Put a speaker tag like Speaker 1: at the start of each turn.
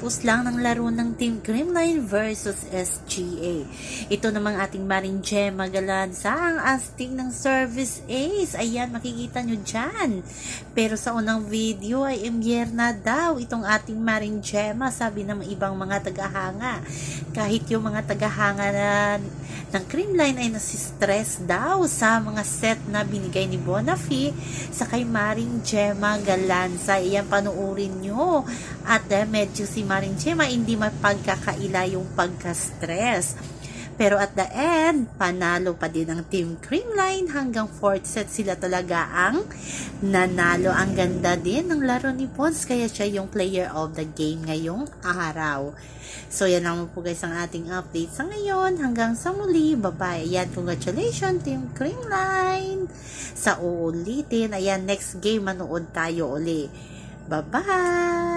Speaker 1: Kakatapos lang ng laro ng Team Creamline versus SGA. Ito namang ating Maring Gemma Galanza ang asting ng service ace. Ayan, makikita nyo dyan. Pero sa unang video ay emyer na daw itong ating Maring Gemma, sabi ng ibang mga tagahanga. Kahit yung mga tagahanga na ng Creamline ay nasistress daw sa mga set na binigay ni Bonafi sa kay Maring Gemma Galanza. Iyan panuorin nyo. At eh, medyo si Maring Gemma hindi mapagkakaila yung pagka-stress. Pero at the end, panalo pa din ang Team Creamline hanggang fourth set sila talaga ang nanalo. Ang ganda din ng laro ni Pons kaya siya yung player of the game ngayong araw. So yan lang po guys ang ating update sa ngayon. Hanggang sa muli, bye-bye. Ayan, congratulations Team Creamline sa uulitin. Ayan, next game manood tayo uli. Bye-bye!